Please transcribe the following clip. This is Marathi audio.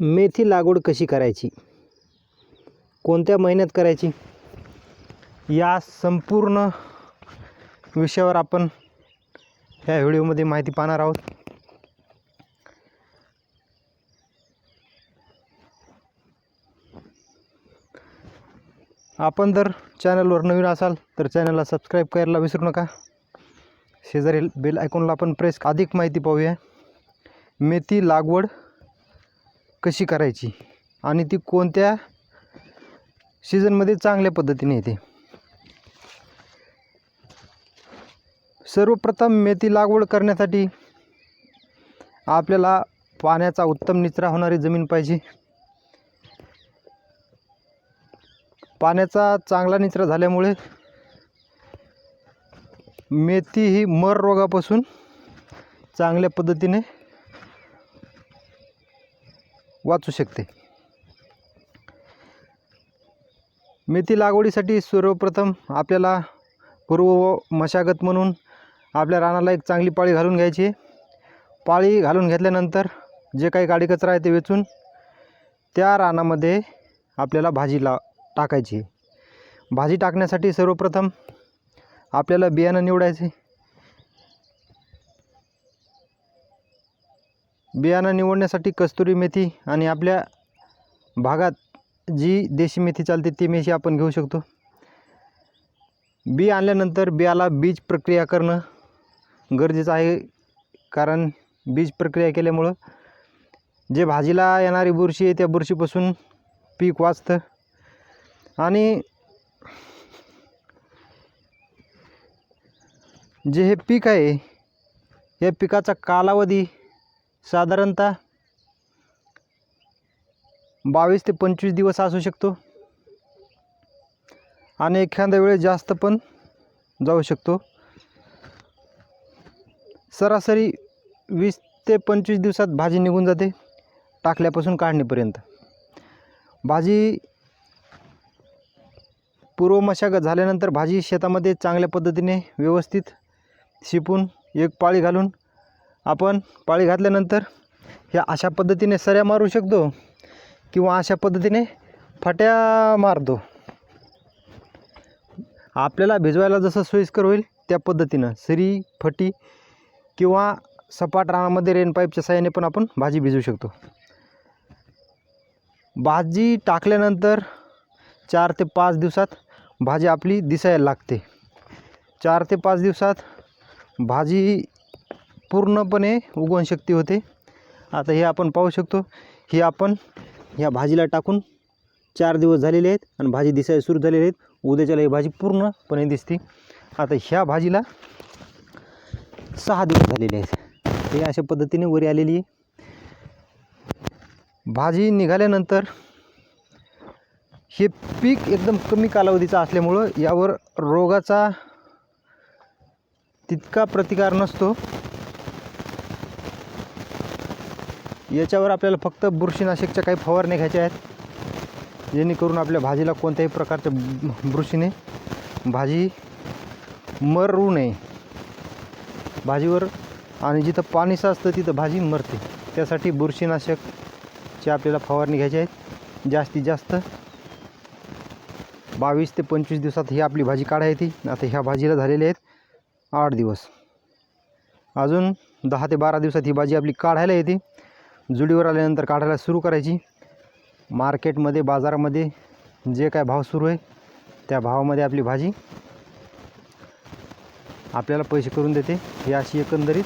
मेथी लागवड कशी करायची? कोणत्या महिन्यात करायची? या संपूर्ण विषयावर आपण ह्या व्हिडिओमध्ये माहिती पाहणार आहोत. आपण जर चॅनलवर नवीन असाल तर चॅनलला सबस्क्राईब करायला विसरू नका. शेजारील बेल आयकॉनला आपण प्रेस अधिक माहिती पाहूया. मेथी लागवड कशी करायची? आणि ती कोणत्या सीझनमध्ये चांगल्या पद्धतीने येते? सर्वप्रथम मेथी लागवड करण्यासाठी आपल्याला पाण्याचा उत्तम निचरा होणारी जमीन पाहिजे. पाण्याचा चांगला निचरा झाल्यामुळे मेथी ही मर रोगापासून चांगल्या पद्धतीने वाचू शकते. मेथी लागवडीसाठी सर्वप्रथम आपल्याला पूर्व मशागत म्हणून आपल्या रानाला एक चांगली पाळी घालून घ्यायची आहे. पाळी घालून घेतल्यानंतर जे काही गाडी कचरा आहे ते वेचून त्या रानामध्ये आपल्याला भाजी ला टाकायची भाजी टाकण्यासाठी सर्वप्रथम आपल्याला बियाणं निवडायचे. बियाणं निवडण्यासाठी कस्तुरी मेथी आणि आपल्या भागात जी देशी मेथी चालते ती मेथी आपण घेऊ शकतो. बी आणल्यानंतर बियाला बीज प्रक्रिया करणं गरजेचं आहे कारण बीज प्रक्रिया केल्यामुळं जे भाजीला येणारी बुरशी आहे त्या बुरशीपासून पीक वाचतं. आणि जे हे पीक आहे या पिकाचा कालावधी साधारणतः बावीस ते पंचवीस दिवस असू शकतो. आणि एखाद्या वेळेस जास्त पण जाऊ शकतो. सरासरी वीस ते पंचवीस दिवसात भाजी निघून जाते टाकल्यापासून काढणेपर्यंत. भाजी पूर्व मशागत झाल्यानंतर भाजी शेतामध्ये चांगल्या पद्धतीने व्यवस्थित शिपून एक पाळी घालून आपण पाळी घातल्यानंतर ह्या अशा पद्धतीने सऱ्या मारू शकतो किंवा अशा पद्धतीने फट्या मारतो. आपल्याला भिजवायला जसं सोयीस्कर होईल त्या पद्धतीनं सरी फटी किंवा सपाट रानामध्ये रेन पाईपच्या साहाय्याने पण आपण भाजी भिजवू शकतो. भाजी टाकल्यानंतर चार ते पाच दिवसात भाजी आपली दिसायला लागते. चार ते पाच दिवसात भाजी पूर्णपणे उगवण शक्ती होते. आता हे आपण पाहू शकतो. ही आपण ह्या भाजीला टाकून चार दिवस झालेले आहेत आणि भाजी दिसायला सुरू झालेली आहेत. उद्याच्याला ही भाजी पूर्णपणे दिसते. आता ह्या भाजीला सहा दिवस झालेले आहेत. हे अशा पद्धतीने वरी आलेली आहे. भाजी निघाल्यानंतर हे पीक एकदम कमी कालावधीचं असल्यामुळं यावर रोगाचा तितका प्रतिकार नसतो. याच्यावर आपल्याला फक्त बुरशीनाशकच्या काही फवारण्या घ्यायच्या आहेत. जेणेकरून आपल्या भाजीला कोणत्याही प्रकारच्या बुरशीने भाजी मरू नये. भाजीवर आणि जिथं पाणी असतं तिथं भाजी मरते. त्यासाठी बुरशीनाशकची आपल्याला फवारणी घ्यायची आहेत जास्तीत जास्त बावीस ते पंचवीस दिवसात ही आपली भाजी काढा येते आता ह्या भाजीला झालेले आहेत आठ दिवस. अजून दहा ते बारा दिवसात ही भाजी आपली काढायला येते. जुडीवर आल्यानंतर काढायला सुरू करायची. मार्केटमध्ये बाजारामध्ये जे काय भाव सुरू आहे त्या भावामध्ये आपली भाजी आपल्याला पैसे करून देते. ही अशी एकंदरीत